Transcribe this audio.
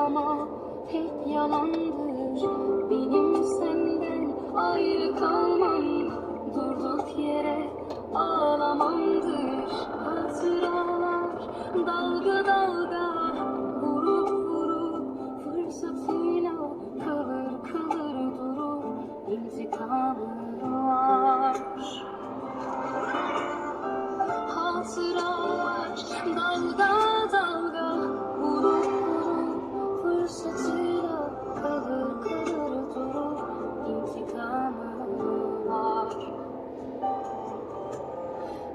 ama hep yalandır. Benim senden ayrı kalmam. Durduk yere ağlamandır